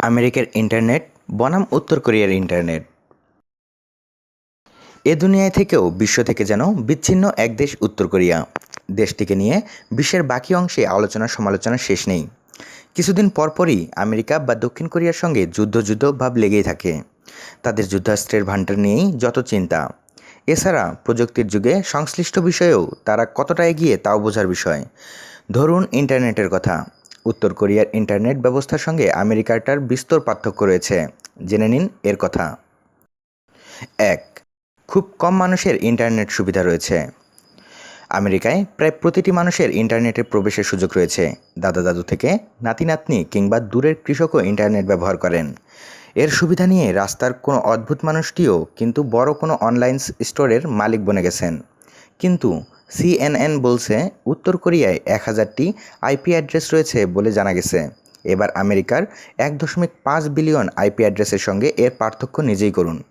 আমেরিকার ইন্টারনেট, বনাম উত্তর কোরিয়ার ইন্টারনেট। এ দুনিয়ায় থেকেও বিশ্ব থেকে যেন বিচ্ছিন্ন এক দেশ উত্তর কোরিয়া। দেশটিকে নিয়ে বিশ্বের বাকি অংশে আলোচনা সমালোচনা শেষ নেই। কিছুদিন পরপরই আমেরিকা বা দক্ষিণ কোরিয়ার সঙ্গে যুদ্ধ যুদ্ধ ভাব লেগেই থাকে। তাদের যুদ্ধাস্ত্রের ভাণ্ডার নিয়েই যত চিন্তা। এছাড়া প্রযুক্তির যুগে সংশ্লিষ্ট বিষয়েও তারা কতটা এগিয়ে তাও বোঝার বিষয়। ধরুন ইন্টারনেটের কথা। উত্তর কোরিয়ার ইন্টারনেট ব্যবস্থার সঙ্গে আমেরিকাটার বিস্তর পার্থক্য রয়েছে। জেনে নিন এর কথা। এক, খুব কম মানুষের ইন্টারনেট সুবিধা রয়েছে। আমেরিকায় প্রায় প্রতিটি মানুষের ইন্টারনেটে প্রবেশের সুযোগ রয়েছে। দাদা দাদু থেকে নাতি নাতনি কিংবা দূরের কৃষকও ইন্টারনেট ব্যবহার করেন। এর সুবিধা নিয়ে রাস্তার কোনো অদ্ভুত মানুষটিও কিন্তু বড় কোনো অনলাইন স্টোরের মালিক বনে গেছেন। কিন্তু সিএনএন বলছে উত্তর কোরিয়ায় এক হাজারটি আইপি অ্যাড্রেস রয়েছে বলে জানা গেছে। এবার আমেরিকার এক দশমিক পাঁচ বিলিয়ন আইপি অ্যাড্রেসের সঙ্গে এর পার্থক্য নিজেই করুন।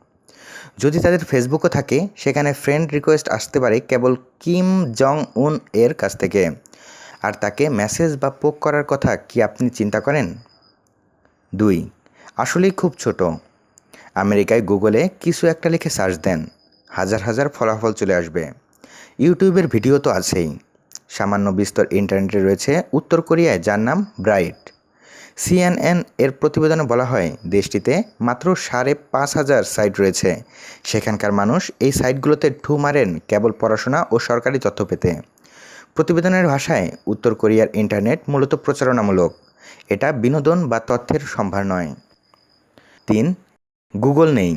যদি তাদের ফেসবুকও থাকে, সেখানে ফ্রেন্ড রিকোয়েস্ট আসতে পারে কেবল কিম জং উন এর কাছ থেকে। আর তাকে মেসেজ বা পোক করার কথা কি আপনি চিন্তা করেন? দুই, আসলেই খুব ছোট। আমেরিকায় গুগলে কিছু একটা লিখে সার্চ দেন। হাজার হাজার ফলাফল চলে আসবে। ইউটিউবের ভিডিও তো আছেই। সামান্য বিস্তর ইন্টারনেটে রয়েছে উত্তর কোরিয়ায়, যার নাম ব্রাইট। সিএনএন এর প্রতিবেদনে বলা হয়, দেশটিতে মাত্র সাড়ে পাঁচ হাজার সাইট রয়েছে। সেখানকার মানুষ এই সাইটগুলোতে ঠু মারেন কেবল পড়াশোনা ও সরকারি তথ্য পেতে। প্রতিবেদনের ভাষায়, উত্তর কোরিয়ার ইন্টারনেট মূলত প্রচারণামূলক। এটা বিনোদন বা তথ্যের সম্ভার নয়। তিন, গুগল নেই।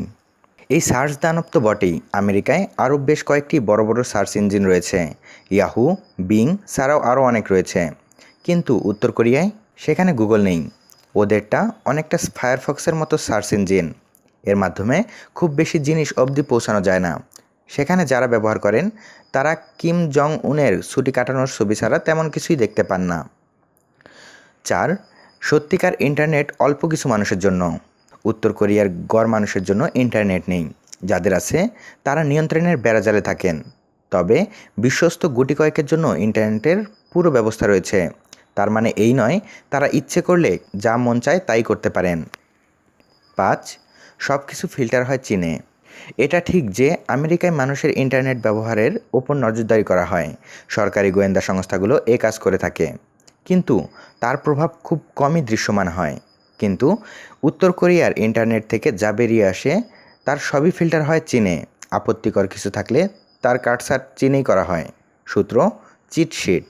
এই সার্চ দানব তো বটেই। আমেরিকায় আরও বেশ কয়েকটি বড় বড় সার্চ ইঞ্জিন রয়েছে। ইয়াহু, বিং ছাড়াও আরও অনেক রয়েছে। কিন্তু উত্তর কোরিয়ায় সেখানে গুগল নেই। ওদেরটা অনেকটা ফায়ারফক্সের মতো সার্চ ইঞ্জিন। এর মাধ্যমে খুব বেশি জিনিস অবধি পৌঁছানো যায় না। সেখানে যারা ব্যবহার করেন, তারা কিম জং উনের ছুটি কাটানোর ছবি ছাড়া তেমন কিছুই দেখতে পান না। চার, সত্যিকার ইন্টারনেট অল্প কিছু মানুষের জন্য। উত্তর কোরিয়ার গড় মানুষের জন্য ইন্টারনেট নেই। যাদের আছে, তারা নিয়ন্ত্রণের বেড়াজালে থাকেন। তবে বিশ্বস্ত গুটি কয়েকের জন্য ইন্টারনেটের পুরো ব্যবস্থা রয়েছে। তার মানে এই নয়, তারা ইচ্ছে করলে যা মন চায় তাই করতে পারেন। পাঁচ সব কিছু ফিল্টার হয় চীনে। এটা ঠিক যে আমেরিকায় মানুষের ইন্টারনেট ব্যবহারের ওপর নজরদারি করা হয়। সরকারি গোয়েন্দা সংস্থাগুলো এ কাজ করে থাকে। কিন্তু তার প্রভাব খুব কমই দৃশ্যমান হয়। কিন্তু উত্তর কোরিয়ার ইন্টারনেট থেকে যা বেরিয়ে আসে, তার সবই ফিল্টার হয় চীনে। আপত্তিকর কিছু থাকলে তার কাটসাট চীনেই করা হয়। সূত্র চিটশিট।